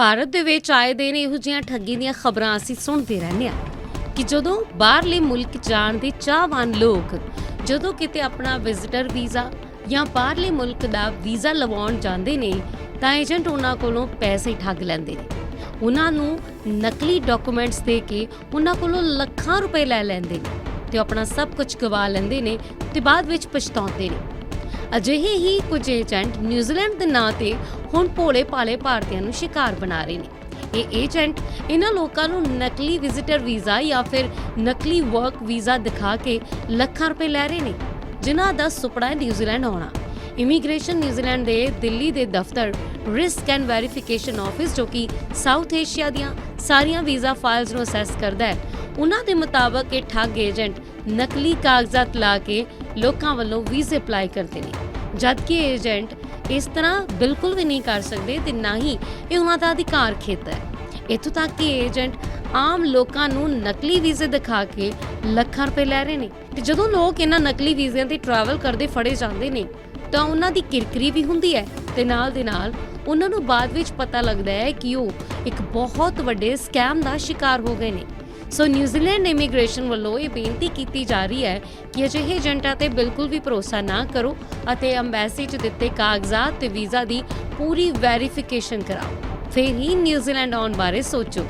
ਭਾਰਤ ਦੇ ਵਿੱਚ ਆਏ ਦਿਨ ਇਹੋ ਜਿਹੀਆਂ ਠੱਗੀ ਦੀਆਂ ਖਬਰਾਂ ਅਸੀਂ ਸੁਣਦੇ ਰਹਿੰਦੇ ਹਾਂ ਕਿ ਜਦੋਂ ਬਾਹਰਲੇ ਮੁਲਕ ਜਾਣ ਦੇ ਚਾਹਵਾਨ ਲੋਕ ਜਦੋਂ ਕਿਤੇ ਆਪਣਾ ਵਿਜ਼ਿਟਰ ਵੀਜ਼ਾ ਜਾਂ ਬਾਹਰਲੇ ਮੁਲਕ ਦਾ ਵੀਜ਼ਾ ਲਵਾਉਣ ਜਾਂਦੇ ਨੇ ਤਾਂ ਏਜੰਟ ਉਹਨਾਂ ਕੋਲੋਂ ਪੈਸੇ ਠੱਗ ਲੈਂਦੇ ਨੇ। ਉਹਨਾਂ ਨੂੰ ਨਕਲੀ ਡਾਕੂਮੈਂਟਸ ਦੇ ਕੇ ਉਹਨਾਂ ਕੋਲੋਂ ਲੱਖਾਂ ਰੁਪਏ ਲੈ ਲੈਂਦੇ ਨੇ ਤੇ ਉਹ ਆਪਣਾ ਸਭ ਕੁਝ ਗਵਾ ਲੈਂਦੇ ਨੇ ਤੇ ਬਾਅਦ ਵਿੱਚ ਪਛਤਾਉਂਦੇ ਨੇ। ਅਜਿਹੇ ਹੀ ਕੁਝ ਏਜੰਟ ਨਿਊਜ਼ੀਲੈਂਡ ਦੇ ਨਾਂ ਤੇ ਹੁਣ ਭੋਲੇ ਭਾਲੇ ਭਾਰਤੀਆਂ ਨੂੰ ਸ਼ਿਕਾਰ ਬਣਾ ਰਹੇ ਨੇ। ਇਹ ਏਜੰਟ ਇਹਨਾਂ ਲੋਕਾਂ ਨੂੰ ਨਕਲੀ ਵਿਜ਼ਿਟਰ ਵੀਜ਼ਾ ਜਾਂ ਫਿਰ ਨਕਲੀ ਵਰਕ ਵੀਜ਼ਾ ਦਿਖਾ ਕੇ ਲੱਖਾਂ ਰੁਪਏ ਲੈ ਰਹੇ ਨੇ, ਜਿਨ੍ਹਾਂ ਦਾ ਸੁਪਨਾ ਹੈ ਨਿਊਜ਼ੀਲੈਂਡ ਆਉਣਾ। ਇਮੀਗ੍ਰੇਸ਼ਨ ਨਿਊਜ਼ੀਲੈਂਡ ਦੇ ਦਿੱਲੀ ਦੇ ਦਫ਼ਤਰ ਰਿਸਕ ਐਂਡ ਵੈਰੀਫਿਕੇਸ਼ਨ ਆਫਿਸ ਜੋ ਕਿ ਸਾਊਥ ਏਸ਼ੀਆ ਦੀਆਂ ਸਾਰੀਆਂ ਵੀਜ਼ਾ ਫਾਈਲਸ ਨੂੰ ਅਸੈਸ ਕਰਦਾ ਹੈ, ਉਹਨਾਂ ਦੇ ਮੁਤਾਬਕ ਇਹ ਠੱਗ ਏਜੰਟ ਨਕਲੀ ਕਾਗਜ਼ਾਤ ਲਾ ਕੇ ਲੋਕਾਂ ਵੱਲੋਂ ਵੀਜ਼ੇ ਅਪਲਾਈ ਕਰਦੇ ਨੇ। ਜਦਕਿ ਏਜੰਟ ਇਸ ਤਰ੍ਹਾਂ ਬਿਲਕੁਲ ਵੀ ਨਹੀਂ ਕਰ ਸਕਦੇ ਤੇ ਨਾ ਹੀ ਇਹ ਉਹਨਾਂ ਦਾ ਅਧਿਕਾਰ ਖੇਤਰ ਹੈ। ਇੱਥੋਂ ਤੱਕ ਕਿ ਏਜੰਟ ਆਮ ਲੋਕਾਂ ਨੂੰ ਨਕਲੀ ਵੀਜ਼ੇ ਦਿਖਾ ਕੇ ਲੱਖਾਂ ਰੁਪਏ ਲੈ ਰਹੇ ਨੇ ਤੇ ਜਦੋਂ ਲੋਕ ਇਹਨਾਂ ਨਕਲੀ ਵੀਜ਼ਿਆਂ ਤੇ ਟਰੈਵਲ ਕਰਦੇ ਫੜੇ ਜਾਂਦੇ ਨੇ, ਤਾਂ ਉਹਨਾਂ ਦੀ ਕਿਰਕਰੀ ਵੀ ਹੁੰਦੀ ਹੈ ਤੇ ਨਾਲ ਦੇ ਨਾਲ ਉਹਨਾਂ ਨੂੰ ਬਾਅਦ ਵਿੱਚ ਪਤਾ ਲੱਗਦਾ ਹੈ ਕਿ ਉਹ ਇੱਕ ਬਹੁਤ ਵੱਡੇ ਸਕੈਮ ਦਾ ਸ਼ਿਕਾਰ ਹੋ ਗਏ ਨੇ। ਸੋ ਨਿਊਜ਼ੀਲੈਂਡ ਇਮੀਗ੍ਰੇਸ਼ਨ ਵੱਲੋਂ ਇਹ ਬੇਨਤੀ ਕੀਤੀ ਜਾ ਰਹੀ ਹੈ ਕਿ ਅਜਿਹੇ ਏਜੰਟਾਂ ਤੇ ਬਿਲਕੁਲ ਵੀ ਭਰੋਸਾ ਨਾ ਕਰੋ ਅਤੇ ਅੰਬੈਸੀ 'ਚ ਦਿੱਤੇ ਕਾਗਜ਼ਾਤ ਤੇ ਵੀਜ਼ਾ ਦੀ ਪੂਰੀ ਵੈਰੀਫਿਕੇਸ਼ਨ ਕਰਾਓ। ਫਿਰ ਹੀ ਨਿਊਜ਼ੀਲੈਂਡ ਆਉਣ ਬਾਰੇ ਸੋਚੋ।